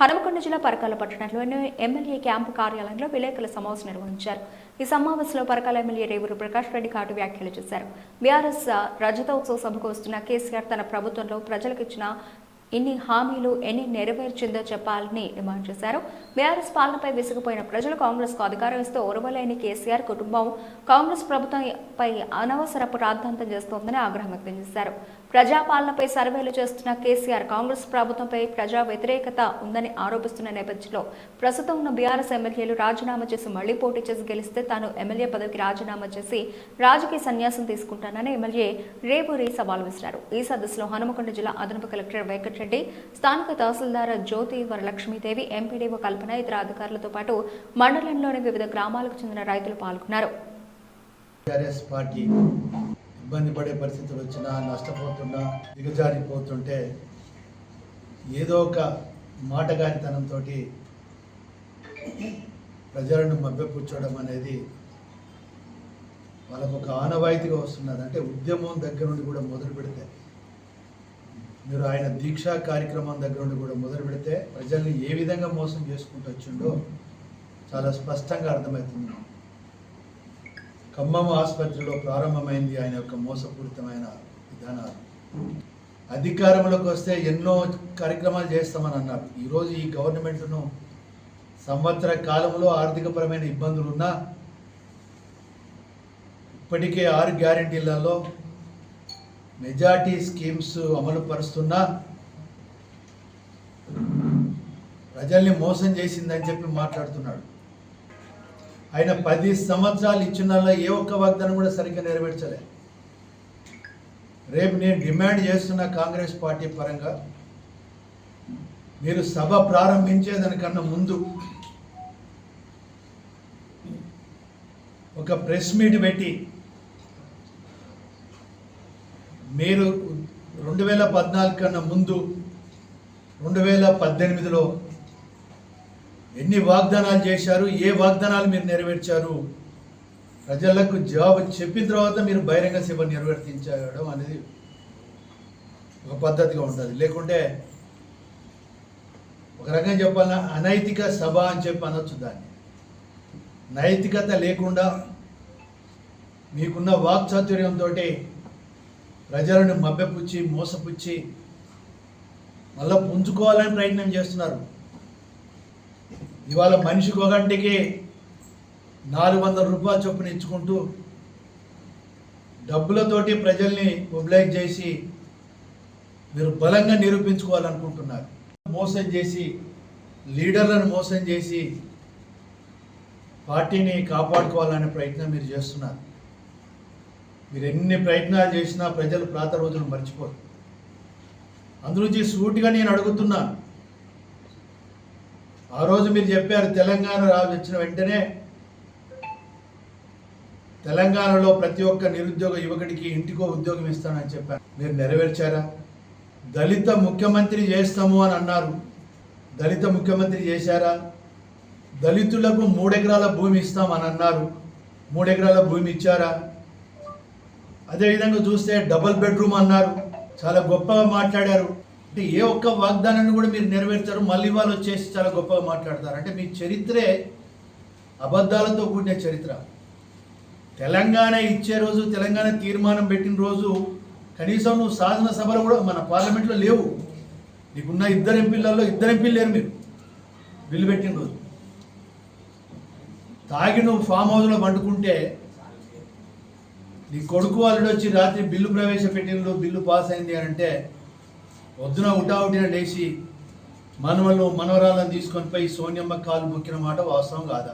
హనుమకొండ జిల్లా పరకాల పట్టణంలోని MLA camp కార్యాలయంలో విలేకరుల సమావేశం నిర్వహించారు. ఈ సమావేశంలో పరకాల ఎమ్మెల్యే రేవూరు ప్రకాష్ రెడ్డి ఘాటు వ్యాఖ్యలు చేశారు. బీఆర్ఎస్ రజతోత్సవ సభకు వస్తున్న కేసీఆర్ తన ప్రభుత్వంలో ప్రజలకు ఇచ్చిన ఇన్ని హామీలు ఎన్ని నెరవేర్చిందో చెప్పాలని డిమాండ్ చేశారు. బీఆర్ఎస్ పాలనపై విసిగిపోయిన ప్రజలు కాంగ్రెస్కు అధికారం ఇస్తూ ఓర్వలేని కేసీఆర్ కుటుంబం కాంగ్రెస్ ప్రభుత్వంపై అనవసరపు రాద్ధాంతం చేస్తోందని ఆగ్రహం వ్యక్తం చేశారు. ప్రజాపాలనపై సర్వేలు చేస్తున్న కేసీఆర్ కాంగ్రెస్ ప్రభుత్వంపై ప్రజా వ్యతిరేకత ఉందని ఆరోపిస్తున్న నేపథ్యంలో ప్రస్తుతం ఉన్న బీఆర్ఎస్ ఎమ్మెల్యేలు రాజీనామా చేసి మళ్ళీ పోటీ చేసి గెలిస్తే తాను ఎమ్మెల్యే పదవికి రాజీనామా చేసి రాజకీయ సన్యాసం తీసుకుంటానని ఎమ్మెల్యే రేపు రే సవాల్ విసిరారు. ఈ సదస్సులో హనుమకొండ జిల్లా అదనపు కలెక్టర్ రెడ్డి స్థానిక తహసీల్దార్ జ్యోతి వరలక్ష్మీదేవి ఎంపీడీఓ కల్పన ఇతర అధికారులతో పాటు మండలంలోని వివిధ గ్రామాలకు చెందిన రైతులు పాల్గొన్నారు. పార్టీ ఇబ్బంది పడే పరిస్థితులు వచ్చినా నష్టపోతున్నా దిగజారిపోతుంటే ఏదో ఒక మాటగారితనంతో ప్రజలను మభ్యపుచ్చడం అనేది వాళ్ళకు ఒక ఆనవాయితీగా వస్తున్నది. అంటే ఉద్యమం దగ్గర నుండి కూడా మొదలు పెడితే మీరు ఆయన దీక్షా కార్యక్రమం దగ్గర నుండి కూడా మొదలు పెడితే ప్రజల్ని ఏ విధంగా మోసం చేసుకుంటూ వచ్చిండో చాలా స్పష్టంగా అర్థమవుతుంది. ఖమ్మం ఆసుపత్రిలో ప్రారంభమైంది ఆయన యొక్క మోసపూరితమైన విధానాలు. అధికారంలోకి వస్తే ఎన్నో కార్యక్రమాలు చేస్తామని అన్నారు. ఈరోజు ఈ గవర్నమెంట్ను సంవత్సర కాలంలో ఆర్థికపరమైన ఇబ్బందులు ఉన్నా ఇప్పటికే ఆరు గ్యారంటీలలో మెజార్టీ స్కీమ్స్ అమలు పరుస్తున్నా ప్రజల్ని మోసం చేసిందని చెప్పి మాట్లాడుతున్నాడు. ఆయన పది సంవత్సరాలు ఇచ్చిన ఏ ఒక్క వాగ్దానం కూడా సరిగ్గా నెరవేర్చలే. రేపు నేను డిమాండ్ చేస్తున్న కాంగ్రెస్ పార్టీ పరంగా మీరు సభ ప్రారంభించేదానికన్నా ముందు ఒక ప్రెస్ మీట్ పెట్టి మీరు రెండు వేల పద్నాలుగు కన్నా ముందు రెండు వేల పద్దెనిమిదిలో ఎన్ని వాగ్దానాలు చేశారు ఏ వాగ్దానాలు మీరు నెరవేర్చారు ప్రజలకు జవాబు చెప్పిన తర్వాత మీరు బహిరంగ సభ నిర్వర్తించడం అనేది ఒక పద్ధతిగా ఉంటుంది. లేకుంటే ఒక రకంగా చెప్పాలన్నా అనైతిక సభ అని చెప్పి అనొచ్చు దాన్ని. నైతికత లేకుండా మీకున్న వాక్చాతుర్యంతో ప్రజలను మభ్యపుచ్చి మోసపుచ్చి మళ్ళీ పుంజుకోవాలని ప్రయత్నం చేస్తున్నారు. ఇవాళ మనిషికి ఒకటికి నాలుగు వందల రూపాయల చొప్పున ఇచ్చుకుంటూ డబ్బులతోటి ప్రజల్ని మొబిలైజ్ చేసి మీరు బలంగా నిరూపించుకోవాలనుకుంటున్నారు. మోసం చేసి లీడర్లను మోసం చేసి పార్టీని కాపాడుకోవాలనే ప్రయత్నం మీరు చేస్తున్నారు. మీరు ఎన్ని ప్రయత్నాలు చేసినా ప్రజలు ప్రాత రోజులు మర్చిపోరు. అందులోంచి సూటిగా నేను అడుగుతున్నాను ఆ రోజు మీరు చెప్పారు తెలంగాణ రాజు వచ్చిన వెంటనే తెలంగాణలో ప్రతి ఒక్క నిరుద్యోగ యువకుడికి ఇంటికో ఉద్యోగం ఇస్తానని చెప్పారు. మీరు నెరవేర్చారా? దళిత ముఖ్యమంత్రి చేస్తాము అని అన్నారు. దళిత ముఖ్యమంత్రి చేశారా? దళితులకు మూడెకరాల భూమి ఇస్తామని అన్నారు. మూడెకరాల భూమి ఇచ్చారా? అదేవిధంగా చూస్తే డబుల్ బెడ్రూమ్ అన్నారు. చాలా గొప్పగా మాట్లాడారు. అంటే ఏ ఒక్క వాగ్దానాన్ని కూడా మీరు నెరవేర్చారు. మళ్ళీ వాళ్ళు వచ్చేసి చాలా గొప్పగా మాట్లాడతారు. అంటే మీ చరిత్రే అబద్ధాలతో కూడిన చరిత్ర. తెలంగాణ ఇచ్చే రోజు తెలంగాణ తీర్మానం పెట్టిన రోజు కనీసం నువ్వు శాసనసభలో కూడా మన పార్లమెంట్లో లేవు. నీకున్న ఇద్దరు ఎంపీలలో ఇద్దరు ఎంపీలు లేరు మీరు. బిల్లు పెట్టిన రోజు. తాగి నువ్వు ఫామ్ హౌస్లో వండుకుంటే నీ కొడుకు వాళ్ళు వచ్చి రాత్రి బిల్లు ప్రవేశపెట్టినప్పుడు బిల్లు పాస్ అయింది అని అంటే వద్దున ఉటావుటిన లేచి మనవలు మనవరాలను తీసుకొని పోయి సోనియమ్మ కాలు మొక్కిన మాట వాస్తవం కాదా?